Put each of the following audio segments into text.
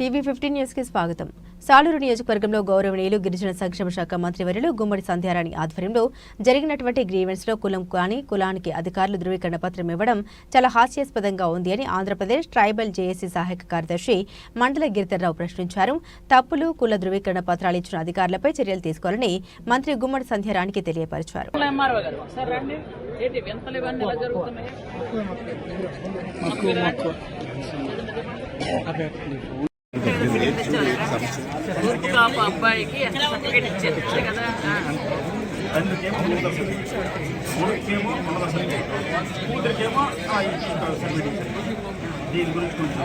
TV fifteen న్యూస్కి స్వాగతం. సాలూరు నియోజకవర్గంలో గౌరవనీయులు గిరిజన సంక్షేమ శాఖ మంత్రి వర్యులు గుమ్మడి సంధ్యారాణి ఆధ్వర్యంలో జరిగినటువంటి గ్రీవెన్స్లో కులం కానీ కులానికి అధికారులు ధృవీకరణ పత్రం ఇవ్వడం చాలా హాస్యాస్పదంగా ఉంది అని ఆంధ్రప్రదేశ్ ట్రైబల్ జేఏసీ సహాయక కార్యదర్శి మండల గిరిధర్రావు ప్రశ్నించారు. తప్పులు కుల ధృవీకరణ పత్రాలు ఇచ్చిన అధికారులపై చర్యలు తీసుకోవాలని మంత్రి గుమ్మడి సంధ్యారాణికి తెలియపరిచారు. కాపు అబ్బాయికి ఎంత సర్టిఫికేట్ కదా. తండ్రికేమో మూడో కొడుకేమో కూతురికేమో. దీని గురించి కొంచెం.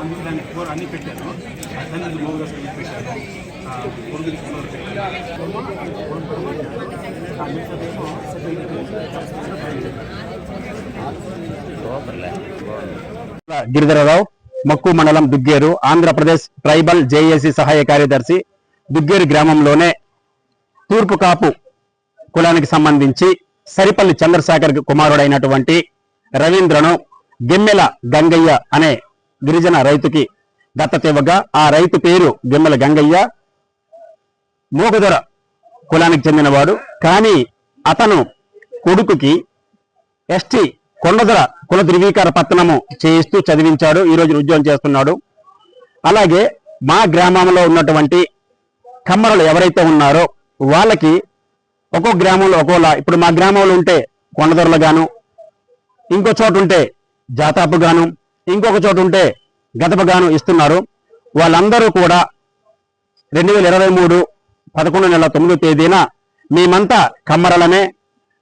అందుకు దాన్ని కూర అన్ని పెట్టాను. ఆ తండ్రికి మూడో సర్టిఫికేట్ పెట్టాను. మిగతాదేమో గిరిధరరావు. మక్కు మండలం దుగ్గేరు ఆంధ్రప్రదేశ్ ట్రైబల్ జేఏసీ సహాయ కార్యదర్శి దుగ్గేరు గ్రామంలోనే తూర్పు కాపు కులానికి సంబంధించి సరిపల్లి చంద్రశేఖర్ కుమారుడైనటువంటి రవీంద్రను గిమ్మెల గంగయ్య అనే గిరిజన రైతుకి దత్తత ఇవ్వగా ఆ రైతు పేరు గిమ్మెల గంగయ్య. మూగదొర కులానికి చెందినవాడు. కానీ అతను కొడుకుకి ఎస్టీ కొండదొర కుల ధృవీకర పత్రము చేయిస్తూ చదివించాడు. ఈ రోజు ఉద్యోగం చేస్తున్నాడు. అలాగే మా గ్రామంలో ఉన్నటువంటి కమ్మరలు ఎవరైతే ఉన్నారో వాళ్ళకి ఒక్కో గ్రామంలో ఒక్కోలా ఇప్పుడు మా గ్రామంలో ఉంటే కొండదొరలు గాను ఇంకో చోట ఉంటే జాతాపు గాను ఇంకొక చోట ఉంటే గదప గాను ఇస్తున్నారు. వాళ్ళందరూ కూడా రెండు వేల ఇరవై మూడు పదకొండు నెల తొమ్మిదో తేదీన మేమంతా కమ్మరలమే.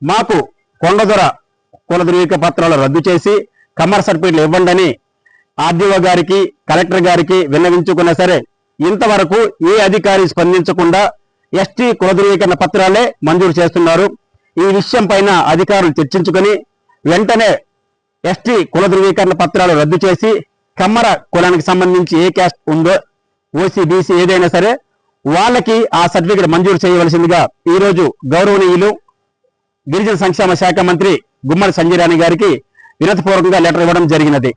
మాకు కొండదొర కుల ధృవీక పత్రాలు రద్దు చేసి కమర్ సర్టిఫికెట్లు ఇవ్వండి ఆర్డీఓ గారికి కలెక్టర్ గారికి విన్నవించుకున్నా సరే ఇంతవరకు ఏ అధికారి స్పందించకుండా ఎస్టీ కుల ధృవీకరణ పత్రాలే మంజూరు చేస్తున్నారు. ఈ విషయం పైన అధికారులు చర్చించుకొని వెంటనే ఎస్టీ కుల ధృవీకరణ పత్రాలు రద్దు చేసి కమ్మర కులానికి సంబంధించి ఏ క్యాస్ట్ ఉందో ఓసీ బీసీ ఏదైనా సరే వాళ్ళకి ఆ సర్టిఫికెట్ మంజూరు చేయవలసిందిగా ఈ రోజు గౌరవనీయులు గిరిజన సంక్షేమ శాఖ మంత్రి గుమ్మడి సంజయరాణి గారికి వినతిపూర్వకంగా లెటర్ ఇవ్వడం జరిగినది.